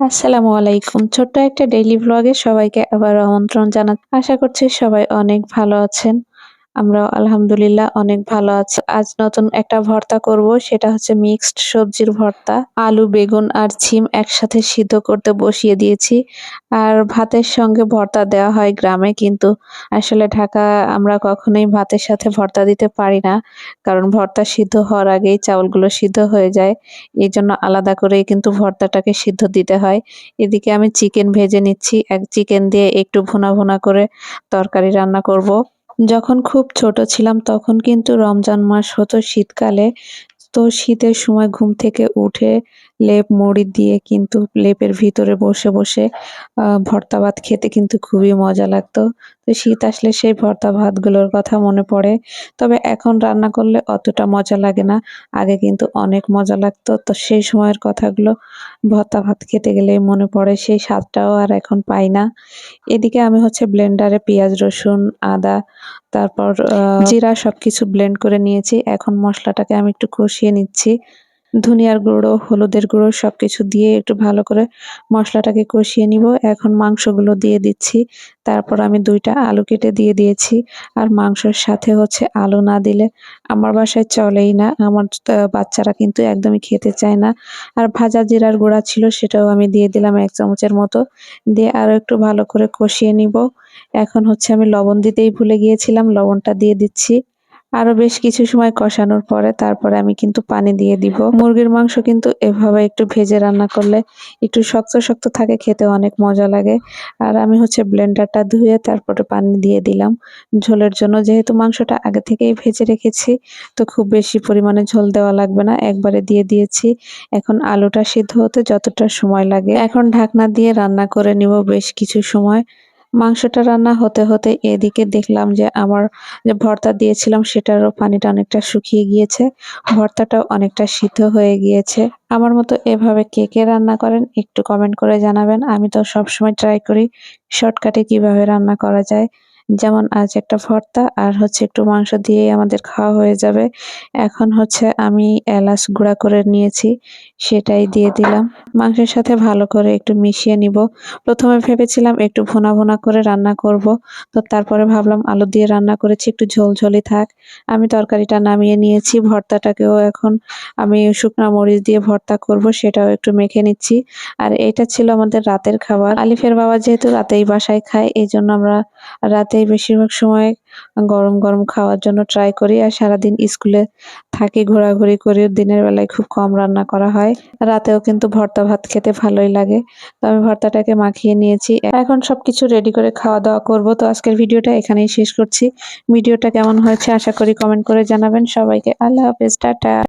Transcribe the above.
আসসালামু আলাইকুম। ছোট্ট একটা ডেইলি ব্লগে সবাইকে আবার আমন্ত্রণ জানা আশা করছি সবাই অনেক ভালো আছেন। আমরা আলহামদুলিল্লাহ অনেক ভালো আছি। আজ নতুন একটা ভর্তা করব, সেটা হচ্ছে মিক্সড সবজির ভর্তা। আলু, বেগুন আর ছিম একসাথে সিদ্ধ করতে বসিয়ে দিয়েছি। আর ভাতের সঙ্গে ভর্তা দেওয়া হয় গ্রামে, কিন্তু আসলে ঢাকা আমরা কখনোই ভাতের সাথে ভর্তা দিতে পারি না। কারণ ভর্তা সিদ্ধ হওয়ার আগেই চাউলগুলো সিদ্ধ হয়ে যায়। এই জন্য আলাদা করেই কিন্তু ভর্তাটাকে সিদ্ধ দিতে হয়। এদিকে আমি চিকেন ভেজে নিচ্ছি। এক চিকেন দিয়ে একটু ভুনা ভুনা করে তরকারি রান্না করব। যখন খুব ছোট ছিলাম তখন কিন্তু রমজান মাস হতো শীতকালে। তো শীতের সময় ঘুম থেকে উঠে লেপ মুড়ি দিয়ে কিন্তু লেপের ভিতরে বসে বসে ভর্তা ভাত খেতে কিন্তু খুবই মজা লাগতো। তো শীত আসলে সেই ভর্তা ভাতগুলোর কথা মনে পড়ে। তবে এখন রান্না করলে অতটা মজা লাগে না। আগে কিন্তু অনেক মজা লাগতো। তো সেই সময়ের কথাগুলো ভর্তা ভাত খেতে গেলেই মনে পড়ে। সেই স্বাদটাও আর এখন পাই না। এদিকে আমি হচ্ছে ব্লেন্ডারে পেঁয়াজ রসুন আদা তারপর জিরা সবকিছু ব্লেন্ড করে নিয়েছি। এখন মশলাটাকে আমি একটু কষিয়ে নিচ্ছি। ধনিয়ার গুঁড়ো, হলুদের গুঁড়ো সব কিছু দিয়ে একটু ভালো করে মশলাটাকে কষিয়ে নিব। এখন মাংসগুলো দিয়ে দিচ্ছি। তারপর আমি দুইটা আলু কেটে দিয়ে দিয়েছি। আর মাংসর সাথে হচ্ছে আলু না দিলে আমার বাসায় চলেই না। আমার বাচ্চারা কিন্তু একদমই খেতে চায় না। আর ভাজা জিরার গুঁড়া ছিল সেটাও আমি দিয়ে দিলাম এক চামচের মতো। দিয়ে আরও একটু ভালো করে কষিয়ে নিব। এখন হচ্ছে আমি লবণ দিতেই ভুলে গিয়েছিলাম। লবণটা দিয়ে দিচ্ছি। আরও বেশ কিছু সময় কষানোর পরে তারপরে আমি কিন্তু পানি দিয়ে দিব। মুরগির মাংস কিন্তু এভাবে একটু ভেজে রান্না করলে একটু শক্ত শক্ত থাকে, খেতে অনেক মজা লাগে। আর আমি হচ্ছে ব্লেন্ডারটা ধুয়ে তারপরে পানি দিয়ে দিলাম। ঝোলের জন্য যেহেতু মাংসটা আগে থেকেই ভেজে রেখেছি, তো খুব বেশি পরিমাণে ঝোল দেওয়া লাগবে না। একবারে দিয়ে দিয়েছি। এখন আলুটা সিদ্ধ হতে যতটা সময় লাগে। এখন ঢাকনা দিয়ে রান্না করে নিব বেশ কিছু সময়। মাংসটা রান্না হতে হতে এদিকে দেখলাম যে আমার যে ভর্তা দিয়েছিলাম সেটারও পানিটা অনেকটা শুকিয়ে গিয়েছে। ভর্তাটাও অনেকটা সিদ্ধ হয়ে গিয়েছে। আমার মতো এভাবে কে কে রান্না করেন একটু কমেন্ট করে জানাবেন। আমি তো সবসময় ট্রাই করি শর্টকাটে কীভাবে রান্না করা যায়। যেমন আজ একটা ভর্তা আর হচ্ছে একটু মাংস দিয়ে আমাদের খাওয়া হয়ে যাবে। এখন হচ্ছে আমি এলাচ গুঁড়া করে নিয়েছি, সেটাই দিয়ে দিলাম। মাংসের সাথে ভালো করে একটু মিশিয়ে নিব। প্রথমে ভেবেছিলাম একটু ভুনা ভোনা করে রান্না করব, তো তারপরে ভাবলাম আলু দিয়ে রান্না করেছি, একটু ঝোলঝোলি থাক। আমি তরকারিটা নামিয়ে নিয়েছি, ভর্তাটাকেও এখন আমি শুকনা মরিচ দিয়ে ভর্তা করব, সেটাও একটু মেখে নিচ্ছি। আর এটা ছিল আমাদের রাতের খাবার। আলিফের বাবা যেহেতু রাতেই বাসায় খায়, এই জন্য আমরা রাতেই বেশিরভাগ সময় গরম গরম খাওয়ার জন্য ট্রাই করি আর সারাদিন স্কুলে থাকি ঘোরাঘুরি করি। দিনের বেলায় খুব কম রান্না করা হয়। রাতেও কিন্তু ভর্তা ভাত খেতে ভালোই লাগে। তো আমি ভর্তাটাকে মাখিয়ে নিয়েছি। এখন সবকিছু রেডি করে খাওয়া দাওয়া করব। তো আজকের ভিডিওটা এখানেই শেষ করছি। ভিডিওটা কেমন হয়েছে আশা করি কমেন্ট করে জানাবেন। সবাইকে আল্লাহ হাফেজ, টাটা।